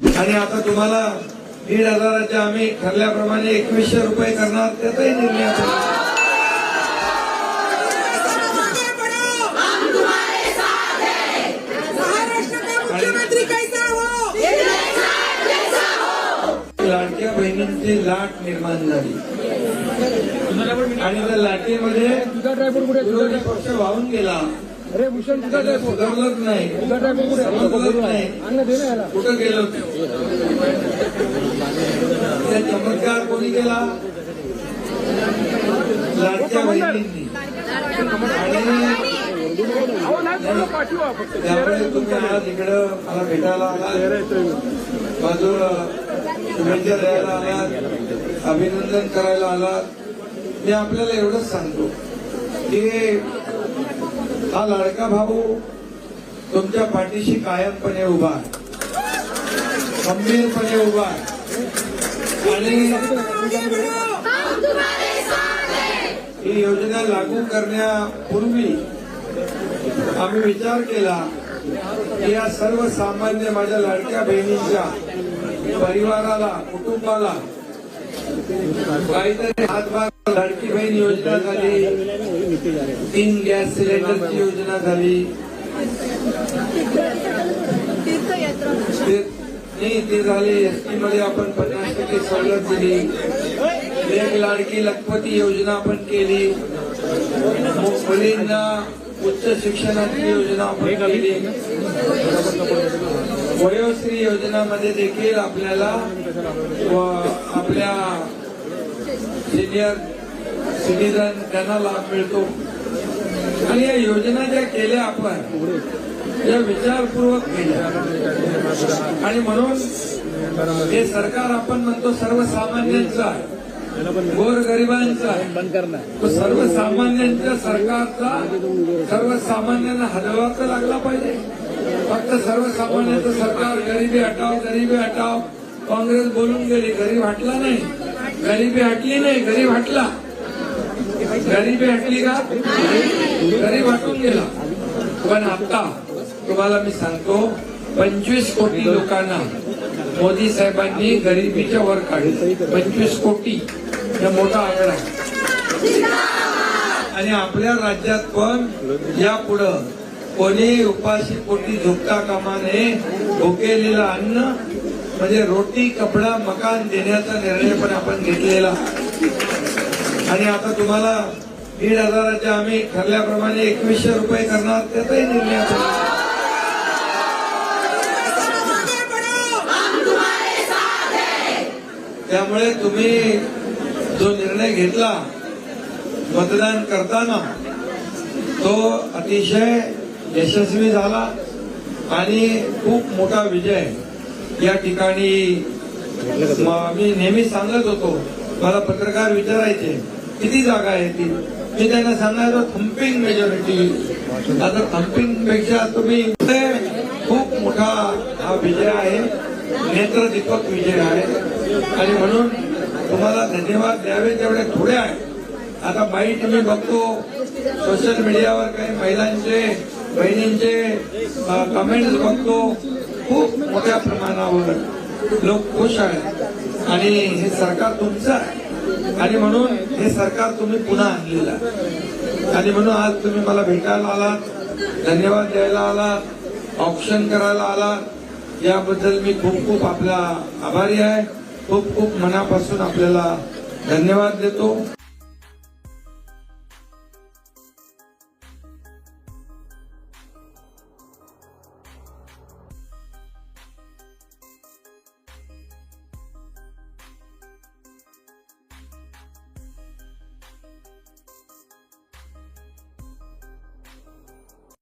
आणि आता तुम्हाला दीड हजाराचे आम्ही ठरल्याप्रमाणे एकवीसशे रुपये करणार त्याचाही निर्णय आपण लाडक्या बहिणींची लाट निर्माण झाली. आणि त्या लाटेमध्ये विरोधी पक्ष वाहून गेला. अरे भूषण सुधारलंच नाही. समजलंच नाही. कुठं गेलो चमत्कार कोणी केला? लाडक्या बहिणींनी. त्यामुळे तुम्ही आज इकडं मला भेटायला आलात. बाजूला शुभेच्छा द्यायला आलात. अभिनंदन करायला आलात. मी आपल्याला एवढंच सांगतो की हा लाडका भाऊ तुमच्या पाठीशी कायमपणे उभा आहे. गंभीरपणे उभा आहे. आणि ही योजना लागू करण्यापूर्वी आम्ही विचार केला की या सर्वसामान्य माझ्या लाडक्या बहिणींच्या परिवाराला कुटुंबाला काहीतरी हातभाग लाडकी बहीण योजना झाली तीन गॅस सिलेंडरची योजना झाली ते नाही ते झाले एसटी मध्ये आपण पन्नास टक्के सवलत दिली एक लाडकी लखपती योजना आपण केली मुलींना उच्च शिक्षणाची योजना आपण केली वयोश्री योजनामध्ये देखील आपल्याला आपल्या सिनियर सिटीजन त्यांना लाभ मिळतो. आणि या योजना ज्या केल्या आपण या विचारपूर्वक केल्या. आणि म्हणून हे सरकार आपण म्हणतो सर्वसामान्यांचं आहे. गोरगरिबांचं आहे. तो सर्वसामान्यांच्या सरकारचा सर्वसामान्यांना हलवा लागला पाहिजे. फक्त सर्वसामान्यांचं सरकार गरिबी हटाव गरिबी हटाव काँग्रेस बोलून गेली गरीब हटला नाही. गरिबी हटली नाही गरीब हटला. गरिबी हटली का? गरीब हटून गेला. पण आता तुम्हाला मी सांगतो पंचवीस कोटी लोकांना मोदी साहेबांनी गरिबीच्या वर काढले. पंचवीस कोटी. हा मोठा आकडा आणि आपल्या राज्यात पण यापुढं कोणी उपाशी पोटी झोपता कामा नये. भुकेलेलं अन्न म्हणजे रोटी कपडा मकान देण्याचा निर्णय पण आपण घेतलेला. आणि आता तुम्हाला दीड हजाराच्या आम्ही ठरल्याप्रमाणे एकवीसशे रुपये करणार त्याचाही निर्णय आपण त्यामुळे तुम्ही जो निर्णय घेतला मतदान करताना तो अतिशय यशस्वी झाला आणि खूप मोठा विजय या ठिकाणी मी नेहमी सांगत होतो मला पत्रकार विचारायचे किती जागा आहे ती? मी त्यांना सांगायचं थम्पिंग मेजॉरिटी आता थम्पिंगपेक्षा तुम्ही इथे खूप मोठा हा विजय आहे. नेत्रदीपक विजय आहे. आणि म्हणून तुम्हाला धन्यवाद द्यावे तेवढे थोडे आहे. आता बाईट मी बघतो सोशल मीडियावर काही महिलांचे बहिणींचे कमेंट्स बघतो. खूप मोठ्या प्रमाणावर लोक खुश आहेत. आणि हे सरकार तुमचं आहे. आणि म्हणून हे सरकार तुम्ही पुन्हा आणलेलं आहे. आणि म्हणून आज तुम्ही मला भेटायला आलात धन्यवाद द्यायला आलात ऑप्शन करायला आलात. याबद्दल मी खूप खूप आपला आभारी आहे. खूप खूप मनापासून आपल्याला धन्यवाद देतो.